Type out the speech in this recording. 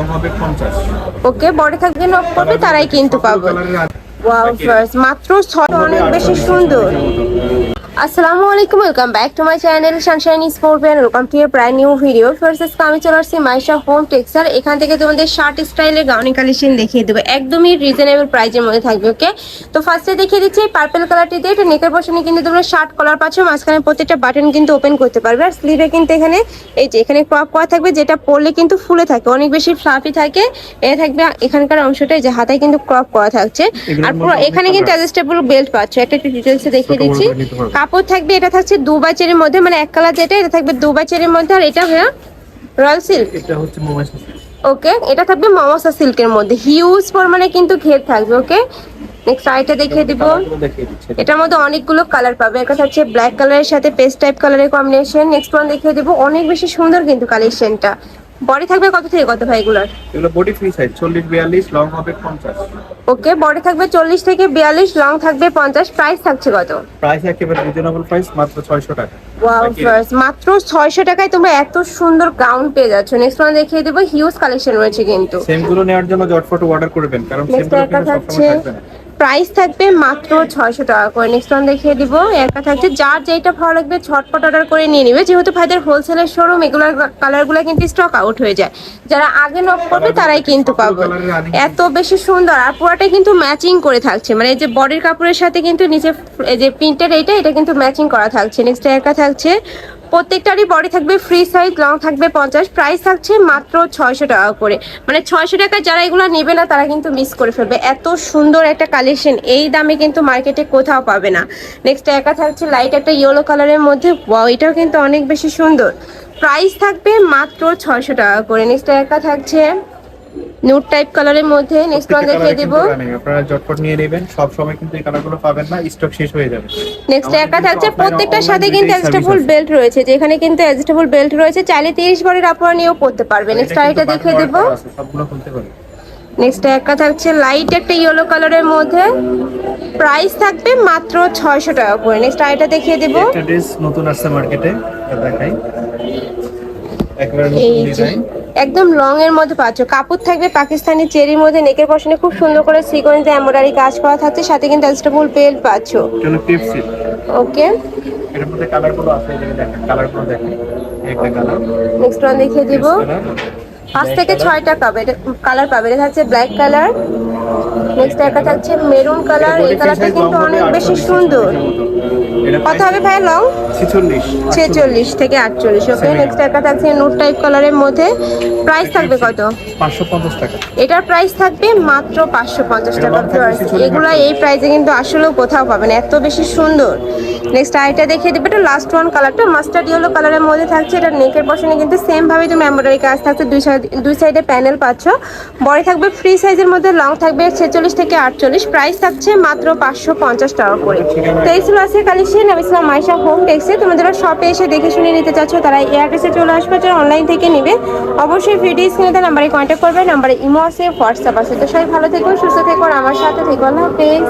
Long হবে পঞ্চাশ। ওকে body থাকবে নক করবে তারাই কিন্তু পাবো। ওয়াও ফার্স্ট মাত্র ছয় অনেক বেশি সুন্দর। আসসালামু আলাইকুম welcome back to my channel sunshine sport band welcome to your প্রায় নিউ ভিডিও ফার্স্ট আমি চলে আসছি মাইশা হোম টেক্সচার এখান থেকে তোমাদের শার্ট স্টাইলের গাউনি কালেকশন দেখিয়ে দেবো। একদমই রিজনেবল প্রাইজের মধ্যে থাকবে ওকে তো ফার্স্টে দেখিয়ে দিচ্ছি পার্পল কালারটি দিয়ে। এটা নেকের পশনে কিন্তু তোমরা শার্ট কলার পাচ্ছ। মাঝখানে প্রত্যেকটা বাটন কিন্তু ওপেন করতে পারবে। আর স্লিভে কিন্তু এখানে এই যে এখানে ক্রপ করা থাকবে যেটা পরলে কিন্তু ফুলে থাকে। অনেক বেশি ফ্লাফি থাকে। এটা থাকবে এখানকার অংশটা যে হাতায় কিন্তু ক্রপ করা থাকছে। আর পুরো এখানে কিন্তু অ্যাডজাস্টেবল বেল্ট পাচ্ছ। একটা একটু ডিটেলসে দেখিয়ে দিচ্ছি। কাপড় থাকবে এটা থাকছে দু বাচের মধ্যে মানে এক কালার যেটা এটা থাকবে দু বাচের মধ্যে আর এটা হ্যাঁ রয়্যাল সিল্ক। এটা হচ্ছে ওকে এটা থাকবে মমসা সিল্কের মধ্যে। হিউজ পরিমাণে কিন্তু ঘের থাকবে ওকে? নেক্সট আইটা দেখিয়ে দিব। এটার মধ্যে অনেকগুলো কালার পাবে। একটা হচ্ছে ব্ল্যাক কালারের সাথে পেস্ট টাইপ কালারের কম্বিনেশন নেক্সট ওয়ান দেখিয়ে দিব। অনেক বেশি সুন্দর কিন্তু কালেকশনটা বডি থাকবে কত থেকে কত ভাই এগুলোর? এগুলো বডি ফ্রি সাইজ চল্লিশ বিয়াল্লিশ লং হবে পঞ্চাশ। ওকে বডি থাকবে চল্লিশ থেকে বিয়াল্লিশ লং থাকবে পঞ্চাশ প্রাইস থাকছে কত? প্রাইস একেবারে রিজনেবল প্রাইস মাত্র ছয়শো টাকা। ওয়াও ফার্স্ট মাত্র ছয়শো টাকায় তোমরা এত সুন্দর গাউন পেয়ে যাচ্ছ। নেক্সট ওয়ান দেখিয়ে দেবো হিউজ কালেকশন রয়েছে কিন্তু। সেমগুলো নেওয়ার জন্য জটফট অর্ডার করবেন কারণ সেমগুলো থাকছে সবসময় থাকবে না। প্রাইস থাকবে মাত্র ছয়শো টাকা করে। নেক্সট ওয়ান দেখিয়ে দিব। একটা থাকছে যার যেটা ভালো লাগবে ছটপট অর্ডার করে নিয়ে নিবে। যেহেতু ভাইদের হোলসেলের শোরুম এগুলোর কালারগুলো কিন্তু স্টক আউট হয়ে যায়। যারা আগে নক করবে তারাই কিন্তু পাবে। এত বেশি সুন্দর। আর পুরোটাই কিন্তু ম্যাচিং করে থাকছে। মানে এই যে বডির কাপড়ের সাথে কিন্তু নিচে এই যে প্রিন্টের এইটা এটা কিন্তু ম্যাচিং করা থাকছে। নেক্সট একটা থাকছে প্রত্যেকটারই বডি থাকবে ফ্রি সাইজ লং থাকবে পঞ্চাশ। প্রাইস থাকছে মাত্র ছয়শো টাকা করে। মানে ছয়শো টাকা যারা এগুলো নেবে না, তারা কিন্তু মিস করে ফেলবে। এত সুন্দর একটা কালেকশন এই দামে কিন্তু মার্কেটে কোথাও পাবে না। নেক্সট একা থাকছে লাইট একটা ইয়েলো কালারের মধ্যে এটাও কিন্তু অনেক বেশি সুন্দর। প্রাইস থাকবে মাত্র ছয়শো টাকা করে। নেক্সট একা থাকছে নুট টাইপ কালারের মধ্যে নেক্সট ওয়ান দেখিয়ে দেবো। আপনারা জটফট নিয়ে নেবেন সব সময় কিন্তু এই কালারগুলো পাবেন না স্টক শেষ হয়ে যাবে। নেক্সট একটা থাকছে প্রত্যেকটার সাথে কিন্তু অ্যাডজাস্টেবল বেল্ট রয়েছে যেখানে কিন্তু অ্যাডজাস্টেবল বেল্ট রয়েছে চাইলে তিরিশ বডির আপনারা নিয়েও পড়তে পারবেন। নেক্সট আরেকটা দেখিয়ে দেবো। সবগুলো খুলতে পারবে নেক্সট একটা থাকছে লাইট একটা ইয়েলো কালারের মধ্যে। প্রাইস থাকবে মাত্র ছয়শো টাকা করে। নেক্সট আরেকটা দেখিয়ে দেবো। একটা ড্রেস নতুন আসছে মার্কেটে দেখাই। একবারে নতুন ডিজাইন একদম লং এর মধ্যে পাচ্ছ। কাপড় থাকবে পাকিস্তানি চেরির মধ্যে নেকের পশনে খুব সুন্দর করে সিকোয়েন্স এমব্রয়ডারি কাজ করা থাকছে সাথে কিন্তু অ্যাডজাস্টেবল বেল্ট পাচ্ছ। এটা হলো ওকে এটার মধ্যে কালারগুলো আছে এই যে দেখেন কালারগুলো দেখেন। একটা কালার নেক্সট ওয়ান দেখিয়ে দিব। পাঁচ থেকে ছয়টা পাবে। কালার পাবে। এটা থাকছে ব্ল্যাক কালার নেক্সট একটা থাকছে মেরুন কালার এই কালারটা কিন্তু অনেক বেশি সুন্দর। কত হবে ভাই লং ছেচল্লিশ থেকে আটচল্লিশ ওকে নেক্সট একটা থাকছে নোট টাইপ কালারের মধ্যে। প্রাইস থাকবে কত? টাকা। এটার প্রাইস থাকবে মাত্র পাঁচশো পঞ্চাশ টাকা long থাকবে viewers। 46 এগুলা এই প্রাইসে কিন্তু আসলেও কোথাও পাবেন এত বেশি সুন্দর। নেক্সট আইটা দেখিয়ে দেবে এটা লাস্ট ওয়ান কালারটা মাস্টার্ড ইয়েলো কালারের মধ্যে থাকছে এটা নেকের পশনে কিন্তু সেম ভাবে তুমি এমব্রয়ডারি কাজ থাকছে দুই সাইড দুই সাইডে প্যানেল পাচ্ছ। বড় থাকবে ফ্রি সাইজের মধ্যে লং থাকবে ছেচল্লিশ থেকে আটচল্লিশ। প্রাইস থাকছে মাত্র পাঁচশো পঞ্চাশ টাকা করে। তো এই ছিল আজকে কালেকশন আমি ছিলাম মাইশা হোম টেক্সে তোমাদের শপে এসে দেখে শুনে নিতে চাচ্ছ, তারা অ্যাড্রেসে চলে আসবে, যারা অনলাইন থেকে নেবে। অবশ্যই ভিডিও স্ক্রিনে তার নাম্বারে কন্ট্যাক্ট করবে নাম্বারে ইমো আছে হোয়াটসঅ্যাপ আছে। তো সবাই ভালো থেকো, সুস্থ থেকো, আর আমার সাথে থেকো। আল্লাহ হাফেজ।